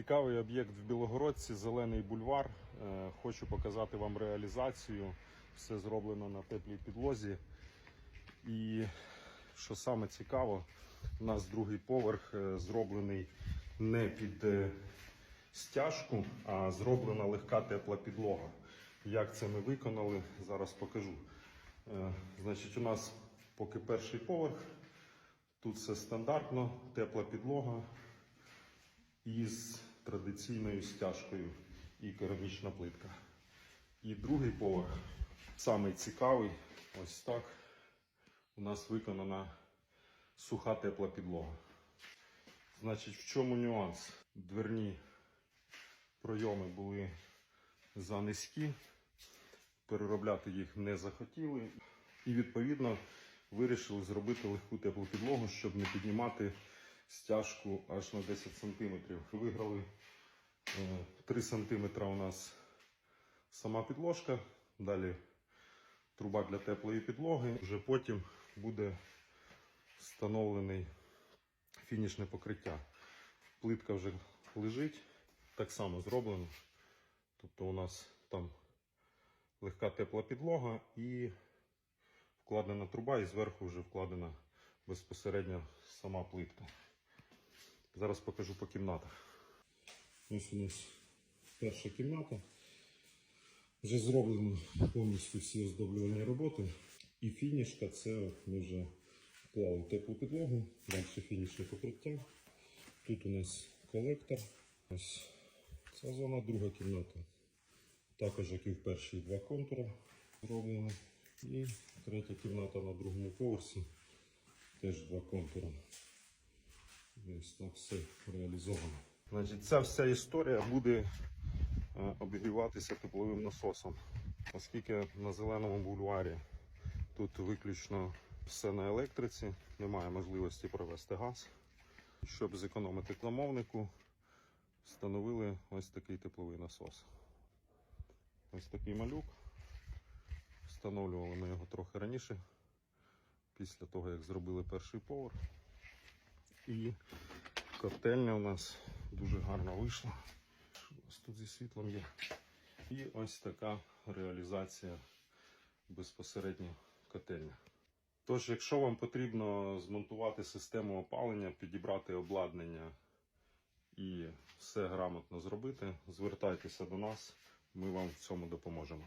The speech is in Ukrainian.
Цікавий об'єкт в Білогородці, зелений бульвар. Е, Хочу показати вам реалізацію. Все зроблено на теплій підлозі. І що саме цікаво, у нас другий поверх е, зроблений не під е, стяжку, а зроблена легка тепла підлога. Як це ми виконали, зараз покажу. Значить, у нас поки перший поверх, тут все стандартно, тепла підлога із традиційною стяжкою і керамічна плитка. І другий поверх, самий цікавий, ось так. У нас виконана суха тепла підлога. Значить, в чому нюанс? Дверні пройоми були занизькі, переробляти їх не захотіли. І відповідно вирішили зробити легку теплу підлогу, щоб не піднімати стяжку аж на 10 см. Виграли е, 3 см у нас сама підложка, далі труба для теплої підлоги. Вже потім буде встановлений фінішне покриття. Плитка вже лежить, так само зроблено. Тобто у нас там легка тепла підлога і вкладена труба, і зверху вже вкладена безпосередньо сама плитка. Зараз покажу по кімнатах. Ось у нас перша кімната. Вже зроблено повністю всі оздоблювальні роботи. І фінішка це ми вже вклали теплу підлогу, далі фінішне покриття. Тут у нас колектор. Ось ця зона, друга кімната. Також, як і в першій два контури зроблено. І третя кімната на другому поверсі. Теж два контури. Ось так все реалізовано. Значить, ця вся історія буде е, обігріватися тепловим насосом. Оскільки на зеленому бульварі тут виключно все на електриці, немає можливості провести газ. Щоб зекономити кламовнику, встановили ось такий тепловий насос. Ось такий малюк. Встановлювали ми його трохи раніше, після того, як зробили перший поверх. І котельня у нас дуже гарно вийшла. Що у нас тут зі світлом є? І ось така реалізація безпосередньо котельня. Тож, якщо вам потрібно змонтувати систему опалення, підібрати обладнання і все грамотно зробити, звертайтеся до нас, ми вам в цьому допоможемо.